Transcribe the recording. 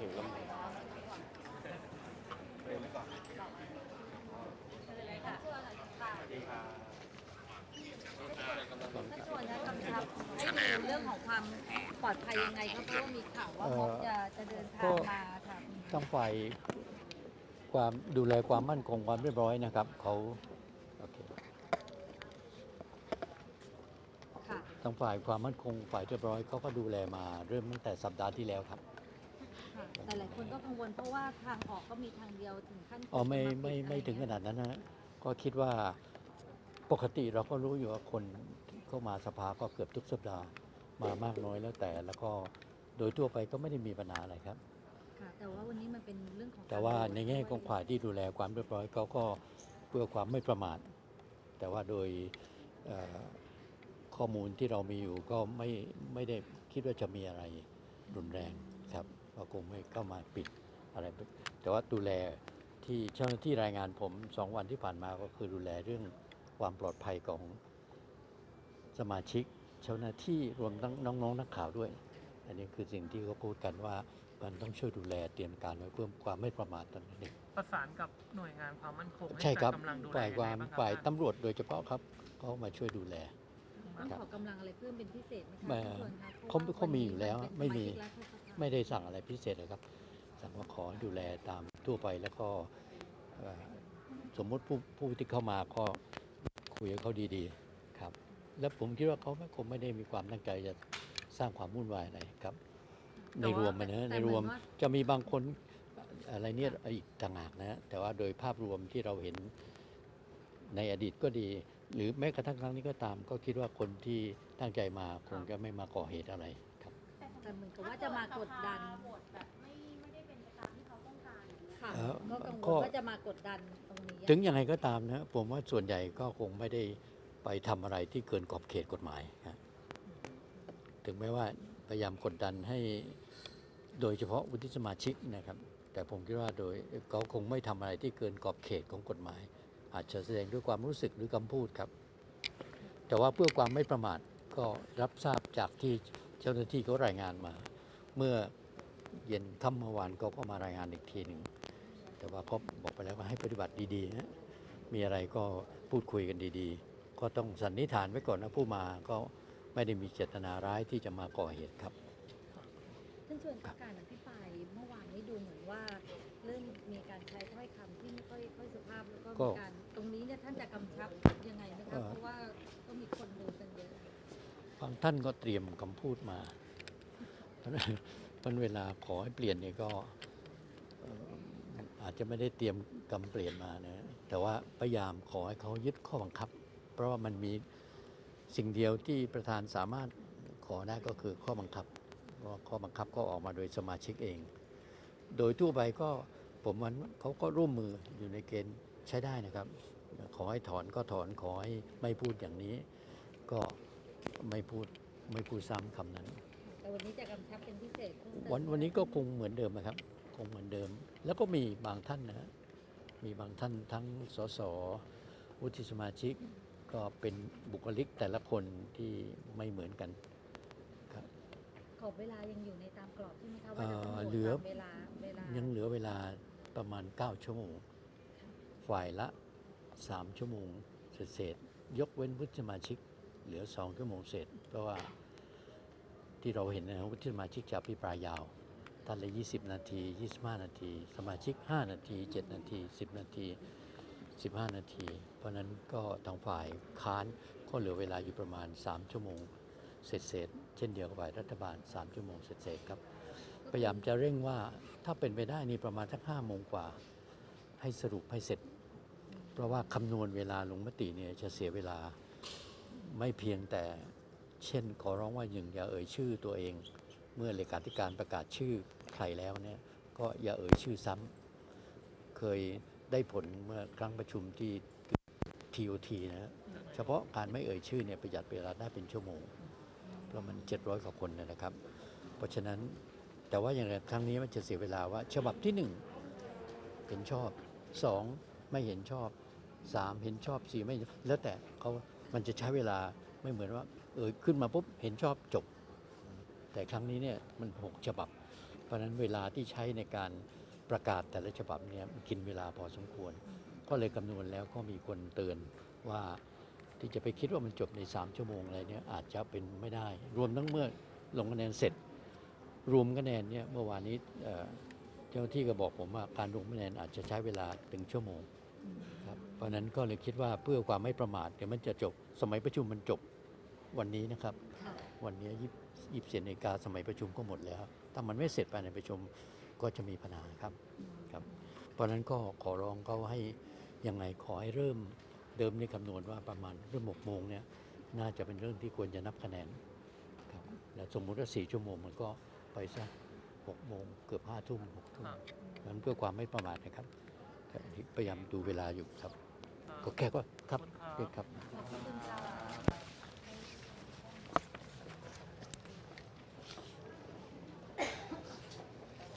ถึงกำแพงท่านชวนนะกำชับให้ดูเรื่องของความปลอดภัยยังไงครับเพราะว่ามีข่าวว่าม็อบจะจะเดินทางมาค่ะทางฝ่ายความดูแลความมั่นคงความเรียบร้อยนะครับเขาโอเคค่ะทางฝ่ายความมั่นคงฝ่ายเรียบร้อยเขาก็ดูแลมาเริ่มตั้งแต่สัปดาห์ที่แล้วครับ ค่ะแต่หลายคนก็กังวลเพราะว่าทางออกก็มีทางเดียวถึงขั้นอ๋อไม่จะาไม่ปิดไม่อะรถึงขเยนาดนั้นนะก็คิดว่าปกติเราก็รู้อยู่ว่าคนเข้ามาสภาก็เกือบทุกสัปดาห์มามากน้อยแล้วแต่ แล้วก็โดยทั่วไปก็ไม่ได้มีปัญหาอะไรครับ ค่ะแต่ว่าวันนี้มันเป็นเรื่องของแต่ว่าการในแง่ของฝ่ายที่ดูแลความเรียบร้อยเขาก็เพื่อความไม่ประมาทแต่ว่าโดยเอ่อข้อมูลที่เรามีอยู่ก็ไม่ไม่ได้คิดว่าจะมีอะไรรุนแรงครับ ก็คงไม่เข้ามาปิดอะไร แต่ว่าดูแลที่เจ้าหน้าที่รายงานผมสองวันที่ผ่านมาก็คือดูแลเรื่องความปลอดภัยของสมาชิกเจ้าหน้าที่รวมทั้งน้องๆนักข่าวด้วย อันนี้คือสิ่งที่เขาพูดกันว่ามันต้องช่วยดูแลเตรียมการไว้เพื่อความไม่ประมาทตอนนี้ประสานกับหน่วยงานความมั่นคงให้ใช่ครับจัดกำลังดูแลฝ่ายยังคไงวามบ้างครับฝ่ายท่านตำรวจโดยเฉพาะครับเขามาช่วยดูแลต้องครับขอกำลังอะไรเพิ่มเป็นพิเศษไหมคะเอ่อท่านชวนคะเขาพระว่เขามีอยู่แล้วนเป็นไม่มี สาชิกรัฐสภาไม่ได้สั่งอะไรพิเศษเลยครับ สั่งว่าขอดูแลตามทั่วไปแล้วก็เอ่อสมมุติผู้ผู้ที่เข้ามาก็คุยกับเขาดีๆครับ แล้วผมคิดว่าเขาไม่คงไม่ได้มีความตั้งใจจะสร้างความวุ่นวายอะไรครับ ในรวมมันนะในแต่เหรมืวอมนว่าจะมีบางคนอะไรเนี่ยอีกต่างหากนะแต่ว่าโดยภาพรวมที่เราเห็นในอดีตก็ดี หรือแม้กระทั่งครั้งนี้ก็ตาม ก็คิดว่าคนที่ตั้งใจมาคงจะไม่มาก่อเหตุอะไร ครับแต่เหมือนกับว่าจะมากดดันโหวตแบบไม่ไม่ได้เป็นไปตามที่เขาต้องการอย่างเงี้ย ค่ะเอ่อก็กังวก็ ลว่าจะมากดดันตรงนี้ถึงยังไงก็ตามนะผมว่าส่วนใหญ่ก็คงไม่ได้ไปทำอะไรที่เกินขอบเขตกฎหมายครับถึงแม้ว่าพยายามกดดันให้โดยเฉพาะวุฒิสมาชิกนะครับ แต่ผมคิดว่าโดยเขาคงไม่ทำอะไรที่เกินขอบเขตของกฎหมาย อาจจะแสดงด้วยความรู้สึกหรือคำพูดครับ แต่ว่าเพื่อความไม่ประมาทก็รับทราบจากที่ เจ้าหน้าที่เขารายงานมา เมื่อเย็นค่ำเมื่อวานเขาก็มารายงานอีกทีหนึ่งแต่ว่าเขาบอกไปแล้วว่าให้ปฏิบัติดีๆนะมีอะไรก็พูดคุยกันดีๆ ก็ต้องสันนิษฐานไว้ก่อนนะผู้มาก็ไม่ได้มีเจตนาร้ายที่จะมาก่อเหตุครับท่านชวนการอภิปรายเมื่อวานนี้ดูเหมือนว่าเริ่มมีการใช้ถ้อยคำที่ไม่ค่อยค่อยสุภาพแล้วก็ก็มีการตรงนี้เนี่ยท่านจะกำชับยังไงนะเอ่คะอเพราะว่าก็มีคนดูกันเยอะ บางท่านก็เตรียมคำพูดมา เพราะนั้นมันเวลาขอให้เปลี่ยนเนี่ยก็เอ่ออาจจะไม่ได้เตรียมคำเปลี่ยนมานะ แต่ว่าพยายามขอให้เขายึดข้อบังคับ เพราะว่ามันมีสิ่งเดียวที่ประธานสามารถขอได้ก็คือข้อบังคับเพราะข้อบังคับก็ออกมาโดยสมาชิกเอง โดยทั่วไปก็ผมว่าเขาก็ร่วมมืออยู่ในเกณฑ์ใช้ได้นะครับ ขอให้ถอนก็ถอนขอให้ไม่พูดอย่างนี้ ก็ ไม่พูดไม่พูดซ้ำคำนั้น แต่วันนี้จะกำชับเป็นพิเศษเพิ่มเติมวันวันนี้ก็คงเหมือนเดิมนะครับ คงเหมือนเดิม แล้วก็มีบางท่านนะฮะมีบางท่านทั้งสสวุฒิสมาชิกก็เป็นบุคลิกแต่ละคนที่ไม่เหมือนกันครับขอบเวลายังอยู่ในตามกรอบใช่ไหมคะเอ่ว่าจะต้องอโหวตเหลือตามเวลาเวลายังเหลือเวลาประมาณ 9 ชั่วโมง ฝ่ายละ 3 ชั่วโมงเศษๆยกเว้นวุฒิสมาชิก เหลือ2ชั่วโมงเศษเพราะว่าที่เราเห็นนะครับวุฒิสมาชิกจะอภิปรายยาวท่านละ 20 นาที 25 นาที สมาชิก 5 นาที 7 นาที 10 นาที 15 นาที เพราะนั้นก็ทางฝ่ายค้านก็เหลือเวลาอยู่ประมาณ 3 ชั่วโมงเศษๆเช่นเดียวกับฝ่ายรัฐบาล 3 ชั่วโมงเศษๆครับ พยายามจะเร่งว่าถ้าเป็นไปได้นี่ประมาณสักห้าโมงกว่า ให้สรุปให้เสร็จ เพราะว่าคำนวณเวลาลงมติเนี่ยจะเสียเวลา ไม่เพียงแต่เช่นขอร้องว่าหนึ่งอย่าเอ่ยชื่อตัวเอง เมื่อเลขาธิการประกาศชื่อใครแล้วเนี่ยก็อย่าเอ่ยชื่อซ้ำเคยได้ผลเมื่อครั้งประชุมที่ TOT นะฮะเฉพาะการไม่เอ่ยชื่อเนี่ยประหยัดเวลาได้เป็นชั่วโมงเพราะมัน700กว่าคนนะครับ เพราะฉะนั้นแต่ว่าอย่างไรครั้งนี้มันจะเสียเวลาว่า ฉบับที่หนึ่งเห็นชอบสองไม่เห็นชอบสามเห็นชอบสี่ไม่แล้วแต่เขา มันจะใช้เวลาไม่เหมือนว่า เออขึ้นมาปุ๊บเห็นชอบจบ แต่ครั้งนี้เนี่ยมันหกฉบับ เพราะนั้นเวลาที่ใช้ในการประกาศแต่ละฉบับเนี่ยกินเวลาพอสมควร ก็เลยคำนวณแล้วก็มีคนเตือนว่าที่จะไปคิดว่ามันจบใน 3 ชั่วโมงอะไรเนี่ยอาจจะเป็นไม่ได้ รวมทั้งเมื่อลงคะแนนเสร็จ รวมคะแนนเนี่ยเมื่อวานนี้เจ้าหน้าที่ก็บอกผมว่าการรวมคะแนนอาจจะใช้เวลาถึงชั่วโมง ครับเพราะฉะนั้นก็เลยคิดว่าเพื่อความไม่ประมาทเดี๋ยวมันจะจบสมัยประชุมมันจบวันนี้นะครับค่ะวันนี้ยี่สิบเจ็ดนาฬิกาสมัยประชุมก็หมดแล้ว ถ้ามันไม่เสร็จภายในประชุมก็จะมีปัญหาครับครับ เพราะฉะนั้นก็ขอร้องเขาให้ยังไงขอให้เริ่มเดิมในคำนวณว่าประมาณเริ่มหกโมงเนี่ยน่าจะเป็นเรื่องที่ควรจะนับคะแนนครับแล้วสมมุติว่าสี่ชั่วโมงมันก็ไปสักหกโมงเกือบห้าทุ่มหกทุ่มครับนั้นเพื่อความไม่ประมาทนะครับครับ พยายามดูเวลาอยู่ครับอ่าก็แค่ก็ครับขอบคุณครับ